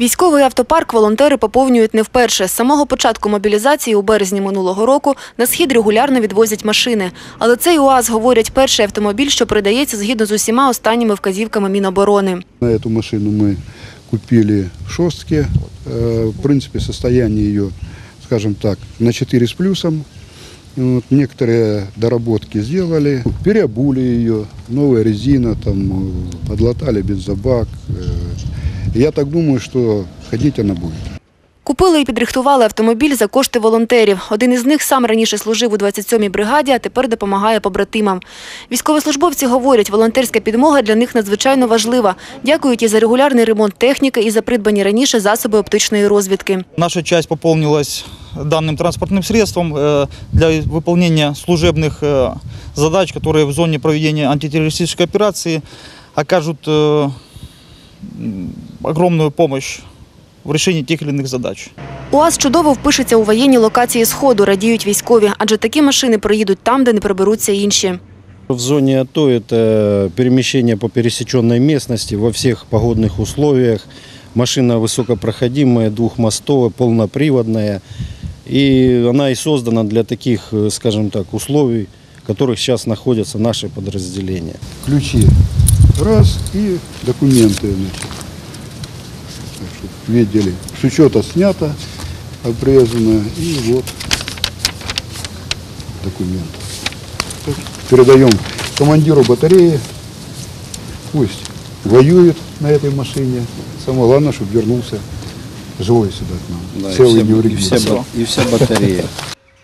Військовий автопарк волонтери поповнюють не вперше. З самого початку мобілізації у березні минулого року на схід регулярно відвозять машини. Але цей УАЗ, говорять, перший автомобіль, що передається згідно з усіма останніми вказівками Міноборони. На эту машину мы купили в Шостке. Э, В принципе, состояние ее, скажем так, на 4 с плюсом. Вот, некоторые доработки сделали, переобули ее, новая резина, там, э, подлатали бензобак. Э, Я так думаю, что ходить она будет. Купили і підрихтували автомобіль за кошти волонтерів. Один із них сам раніше служив у 27-й бригаді, а тепер допомагає побратимам. Військовослужбовці говорять, волонтерська підмога для них надзвичайно важлива. Дякують і за регулярний ремонт техніки, і за придбані раніше засоби оптичної розвідки. Наша часть пополнилась данным транспортным средством э, для выполнения служебных э, задач, которые в зоне проведения антитеррористической операции окажут э, м, огромную помощь в решении тех или иных задач. УАЗ чудово впишеться у воєнні локації Сходу, радіють військові, адже такі машини проїдуть там, де не приберуться інші. В зоне АТО это перемещение по пересеченной местности во всех погодных условиях. Машина высокопроходимая, двухмостовая, полноприводная. И она и создана для таких, э, скажем так, условий, в которых сейчас находятся наши подразделения. Ключи раз и документы. Значит. Так, чтоб видели. С учета снято, обрезано. И вот документы. Так, Передаем командиру батареи. Пусть воюет на этой машине. Самое главное, чтобы вернулся живой сюда к нам. Целый и, невредимый. вся, ба- и вся батарея.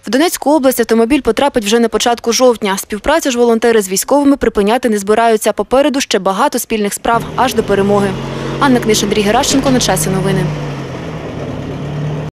В Донецьку область автомобіль потрапить вже на початку жовтня. Співпрацю ж волонтери з військовими припиняти не збираються. Попереду ще багато спільних справ аж до перемоги. Анна Книш, Андрій Геращенко. На часі новини.